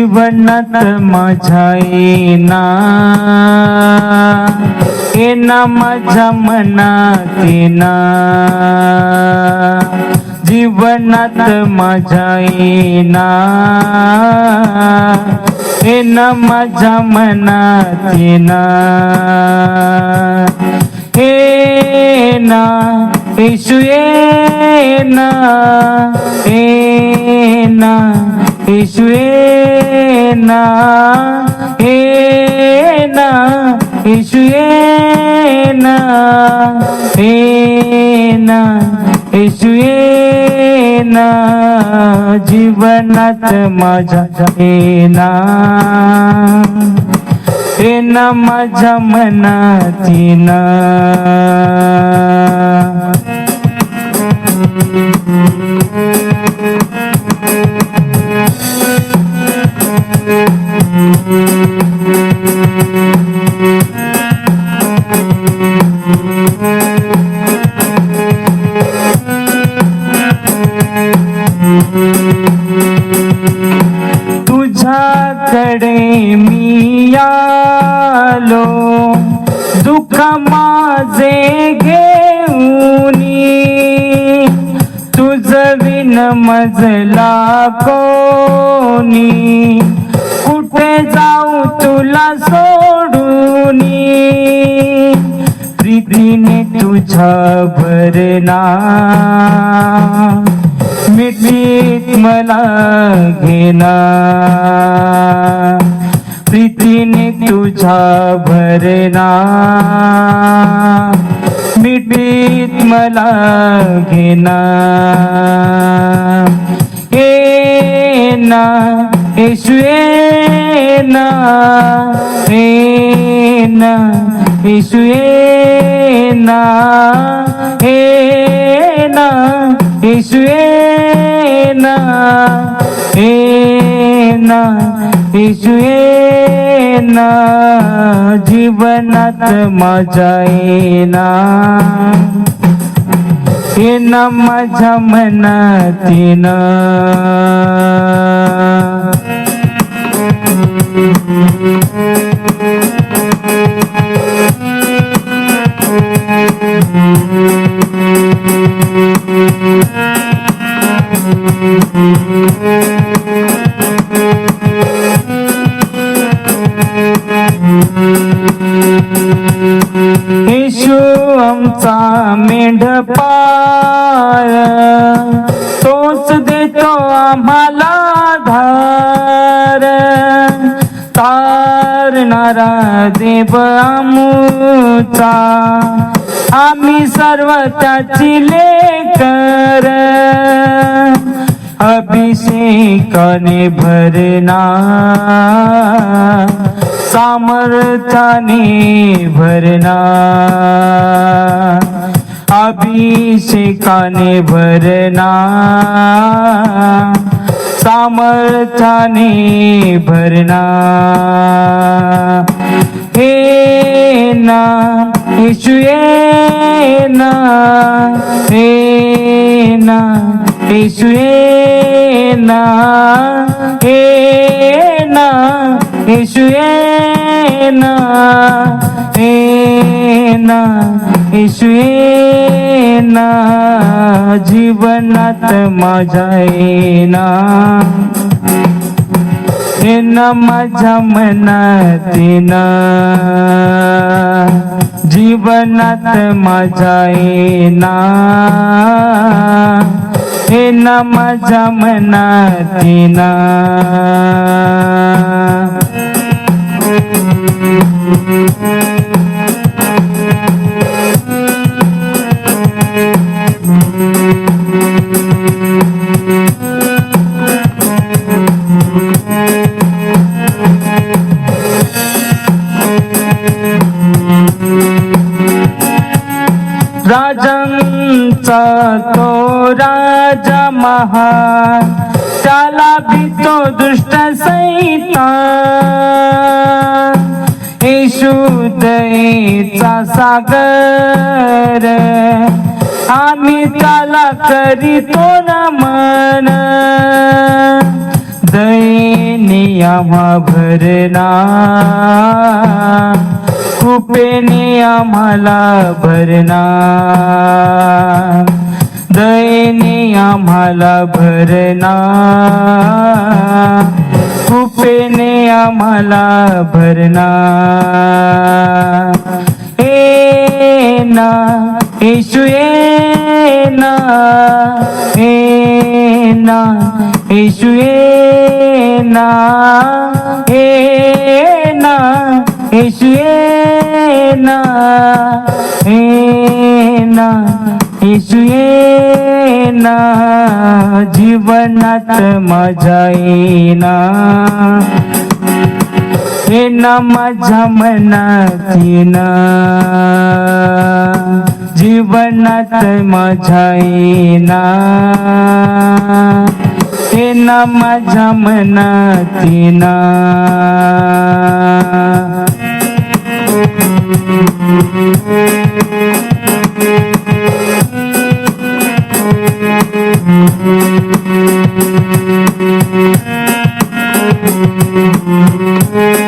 जीवनात माझ्या येना येना माझ्या मनात येना जीवनात माझ्या येना येना माझ्या मनात येना येना येशू येना येना हे ना हे ना येशू ना हे ना येशू ना जीवनात माझ्या हे ना. हे ना माझ्या मनाची ना. मी आलो दुःख माझे घेऊनी. तुझ विन मजला कोणी. कुठे जाऊ तुला सोडूनी. प्रीतीने तुझ्या भरना मिठीत मला घेना प्रीतीने तुझा भरना. मिठीत मला घेना ये ना येशू ये ना. ये ना येशू ये ना ये ना येशू चा मेंढपाळ तोच देतो आम्हाला धार तारणारा देव आमूचा. आम्ही सर्व त्याची लेकर. अभिषेकाने भरणार. सामर्थ्याने भरना अभिषेकाने भरना। सामर्थ्याने भरना हे ना येशू ये ना। हे ना येशू ये ना। हे ना येशू ना ना येशू ना जीवनात माझ्या येना हे ना माझ्या मनात ना जीवनात माझ्या येना हे ना माझ्या मनात ना तो राजा महान त्याला भीतो दुष्ट सैतान. येशू दयेचा सागर आम्ही त्याला करीतो नमन. दये आम्हा भरना कृपेने आम्हाला भरना आम्हाला भरना. कृपेने आम्हाला भरना. ए ना येशू ये ना. ए ना येशू ये ना. ए ना येशू ये ना. ए ना येशू ना जीवनात मजा येना हे ना माझ्या मनाची ना जीवनात मजा येना हे ना माझ्या मनाची ना Thank you.